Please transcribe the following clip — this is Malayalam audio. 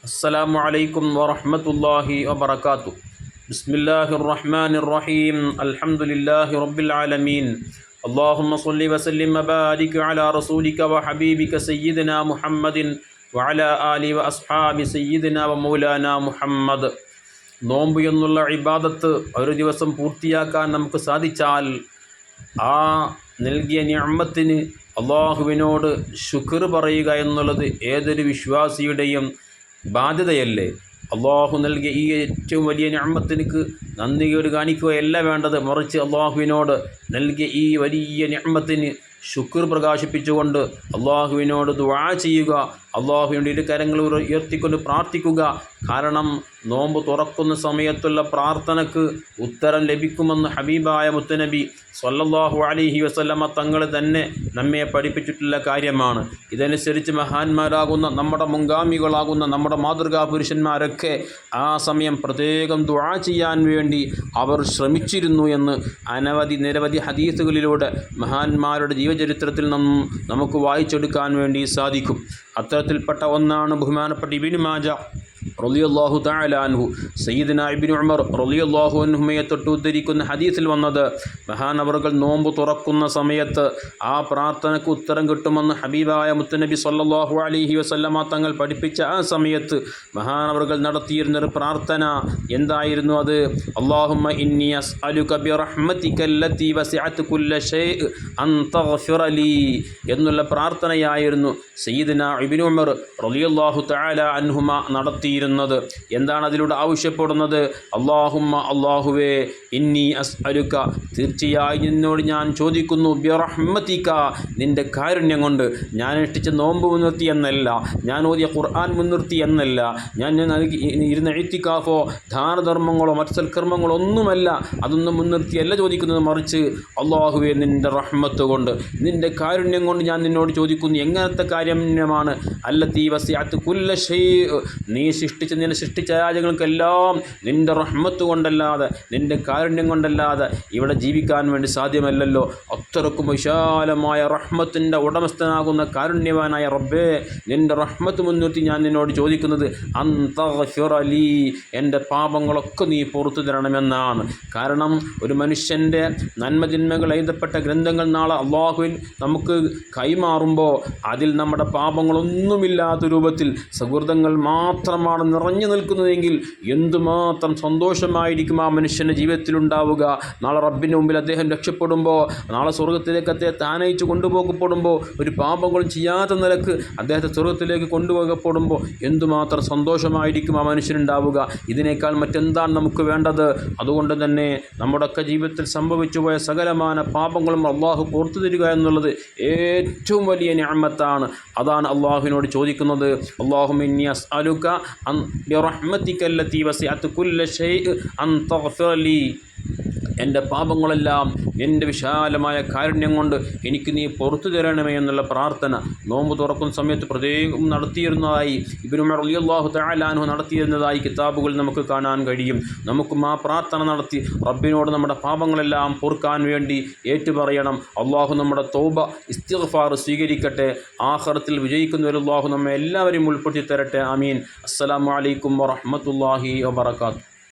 السلام عليكم ورحمة الله وبركاته بسم الله الرحمن الرحيم الحمد لله رب العالمين اللهم صل وسلم وبارك على رسولك وحبيبك سيدنا محمد وعلى آله وأصحاب سيدنا ومولانا محمد നോമ്പ് എന്നുള്ള ഇബാദത്ത് ഒരു ദിവസം പൂർത്തിയാക്കാൻ നമുക്ക് സാധിച്ചാൽ ആ നൽകിയ ഞാമത്തിന് അള്ളാഹുവിനോട് ശുക്ർ പറയുക എന്നുള്ളത് ഏതൊരു വിശ്വാസിയുടെയും ബാധ്യതയല്ലേ? അള്ളാഹു നൽകിയ ഈ ഏറ്റവും വലിയ ഞാമത്തിനക്ക് നന്ദിയോട് കാണിക്കുകയല്ല വേണ്ടത്. മറിച്ച് അള്ളാഹുവിനോട് നൽകിയ ഈ വലിയ ഞാമത്തിന് ശുക്ർ പ്രകാശിപ്പിച്ചുകൊണ്ട് അള്ളാഹുവിനോട് ദുവാ ചെയ്യുക. അള്ളാഹുവിന്റെ ഇരു കരങ്ങൾ ഉയർത്തിക്കൊണ്ട് പ്രാർത്ഥിക്കുക. കാരണം നോമ്പ് തുറക്കുന്ന സമയത്തുള്ള പ്രാർത്ഥനക്ക് ഉത്തരം ലഭിക്കുമെന്ന് ഹബീബായ മുത്തനബി സല്ലല്ലാഹു അലൈഹി വസല്ലമ്മ തങ്ങൾ തന്നെ നമ്മെ പഠിപ്പിച്ചിട്ടുള്ള കാര്യമാണ്. ഇതനുസരിച്ച് മഹാന്മാരാകുന്ന നമ്മുടെ മുൻഗാമികളാകുന്ന നമ്മുടെ മാതൃകാ പുരുഷന്മാരൊക്കെ ആ സമയം പ്രത്യേകം ദുആ ചെയ്യാൻ വേണ്ടി അവർ ശ്രമിച്ചിരുന്നു എന്ന് അനവധി നിരവധി ഹദീസുകളിലൂടെ മഹാന്മാരുടെ ജീവചരിത്രത്തിൽ നിന്നും നമുക്ക് വായിച്ചെടുക്കാൻ വേണ്ടി സാധിക്കും. അത്തരത്തിൽപ്പെട്ട ഒന്നാണ് ബഹുമാനപ്പെട്ട ഇബിനു മാജ. റളിയല്ലാഹു തആല അൻഹു. ഇബിൻ ഉമർ റളിയല്ലാഹു അൻഹുമയെ തൊട്ട് ഉദ്ധരിക്കുന്ന ഹദീസിൽ വന്നത് മഹാനവറുകൾ നോമ്പ് തുറക്കുന്ന സമയത്ത് ആ പ്രാർത്ഥനയ്ക്ക് ഉത്തരം കിട്ടുമെന്ന് ഹബീബായ മുത്തനബി സല്ലാഹു അലൈഹി വസല്ലമ തങ്ങൾ പഠിപ്പിച്ച ആ സമയത്ത് മഹാനവറുകൾ നടത്തിയിരുന്നൊരു പ്രാർത്ഥന എന്തായിരുന്നു അത്? അല്ലാഹുമ്മ ഇന്നി അസ്അലുക ബിറഹ്മതിക അല്ലതി വസിഅത് കുല്ല ഷൈഅ അൻ തഗ്ഫിറ ലീ എന്നുള്ള പ്രാർത്ഥനയായിരുന്നു സയ്യിദന ഇബ്നു ഉമർ റളിയല്ലാഹു തആല അൻഹുമ നടത്തിയിരുന്നത് എന്താണ് അതിലൂടെ ആവശ്യപ്പെടുന്നത്? അള്ളാഹുമ്മ അള്ളാഹുവേ ഇന്നി അരുക്ക തീർച്ചയായും നിന്നോട് ഞാൻ ചോദിക്കുന്നു ബിറഹ്മതിക. നിന്റെ കാരുണ്യം കൊണ്ട് ഞാൻ ഇഷ്ടിച്ച നോമ്പ് മുൻനിർത്തി എന്നല്ല ഞാൻ ഓതിയ ഖുർആൻ മുൻനിർത്തി എന്നല്ല ഞാൻ നൽകി ഇരുന്ന എഴുത്തിക്കാഫോ ദാനധർമ്മങ്ങളോ മറ്റ് ഒന്നുമല്ല അതൊന്നും മുൻനിർത്തിയല്ല ചോദിക്കുന്നത്. മറിച്ച് അള്ളാഹുവെ നിന്റെ റഹ്മത്ത് കൊണ്ട് നിന്റെ കാരുണ്യം കൊണ്ട് ഞാൻ നിന്നോട് ചോദിക്കുന്നു എങ്ങനത്തെ കാര്യമാണ് അല്ല വസിഅത്ത് കുല്ല ഷൈ. നീ സൃഷ്ടിച്ച നിന്നെ സൃഷ്ടിച്ച രാജ്യങ്ങൾക്കെല്ലാം നിന്റെ റഹ്മത്ത് കൊണ്ടല്ലാതെ നിന്റെ കാരുണ്യം കൊണ്ടല്ലാതെ ഇവിടെ ജീവിക്കാൻ വേണ്ടി സാധ്യമല്ലല്ലോ. അത്രക്കും വിശാലമായ റഹ്മത്തിന്റെ ഉടമസ്ഥനാകുന്ന കാരുണ്യവാനായ റബ്ബേ നിന്റെ റഹ്മത്ത് മുൻനിർത്തി ഞാൻ നിന്നോട് ചോദിക്കുന്നത് അന്തലി എന്റെ പാപങ്ങളൊക്കെ നീ പുറത്തു തരണമെന്നാണ്. കാരണം ഒരു മനുഷ്യന്റെ നന്മതിന്മകൾ എഴുതപ്പെട്ട ഗ്രന്ഥങ്ങൾ നാളെ അള്ളാഹുവിൽ നമുക്ക് കൈമാറുമ്പോൾ അതിൽ നമ്മുടെ പാപങ്ങളൊന്നുമില്ലാത്ത രൂപത്തിൽ സൗഹൃദങ്ങൾ മാത്രമാണ് നിറഞ്ഞു നിൽക്കുന്നതെങ്കിൽ എന്തുമാത്രം സന്തോഷമായിരിക്കും ആ മനുഷ്യന്റെ ജീവിതത്തിലുണ്ടാവുക? നാളെ റബ്ബിന്റെ മുമ്പിൽ അദ്ദേഹം രക്ഷപ്പെടുമ്പോൾ നാളെ സ്വർഗത്തിലേക്ക് അദ്ദേഹത്തെ താനയിച്ച് കൊണ്ടുപോകപ്പെടുമ്പോൾ ഒരു പാപങ്ങളും ചെയ്യാത്ത നിലയ്ക്ക് അദ്ദേഹത്തെ സ്വർഗത്തിലേക്ക് കൊണ്ടുപോകപ്പെടുമ്പോൾ എന്തുമാത്രം സന്തോഷമായിരിക്കും ആ മനുഷ്യനുണ്ടാവുക? ഇതിനേക്കാൾ മറ്റെന്താണ് നമുക്ക് വേണ്ടത്? അതുകൊണ്ട് തന്നെ നമ്മുടെയൊക്കെ ജീവിതത്തിൽ സംഭവിച്ചു പോയ സകലമാന പാപങ്ങളും അള്ളാഹു പുറത്തു തരിക എന്നുള്ളത് ഏറ്റവും വലിയ ഞാമത്താണ് അതാണ് അള്ളാഹുവിനോട് ചോദിക്കുന്നത്. അള്ളാഹു മിന്നി അലുക്ക അൻ എന്റെ പാപങ്ങളെല്ലാം എന്റെ വിശാലമായ കാരുണ്യം കൊണ്ട് എനിക്ക് നീ പുറത്തു തരണമേ എന്നുള്ള പ്രാർത്ഥന നോമ്പ് തുറക്കുന്ന സമയത്ത് പ്രത്യേകം നടത്തിയിരുന്നതായി ഇബിനുമർ അലിയല്ലാഹു തആലാൻഹു നടത്തിയിരുന്നതായി കിതാബുകൾ നമുക്ക് കാണാൻ കഴിയും. നമുക്കും ആ പ്രാർത്ഥന നടത്തി റബ്ബിനോട് നമ്മുടെ പാപങ്ങളെല്ലാം പൊറുക്കാൻ വേണ്ടി ഏറ്റുപറയണം. അള്ളാഹു നമ്മുടെ തോബ ഇസ്തിഫാർ സ്വീകരിക്കട്ടെ. ആഹ്റത്തിൽ വിജയിക്കുന്നവർ അള്ളാഹു നമ്മെ എല്ലാവരെയും ഉൾപ്പെടുത്തി തരട്ടെ. അമീൻ അസ്സലാമു അലൈക്കും വറഹ്മത്തുള്ളാഹി വബറകാതുഹു.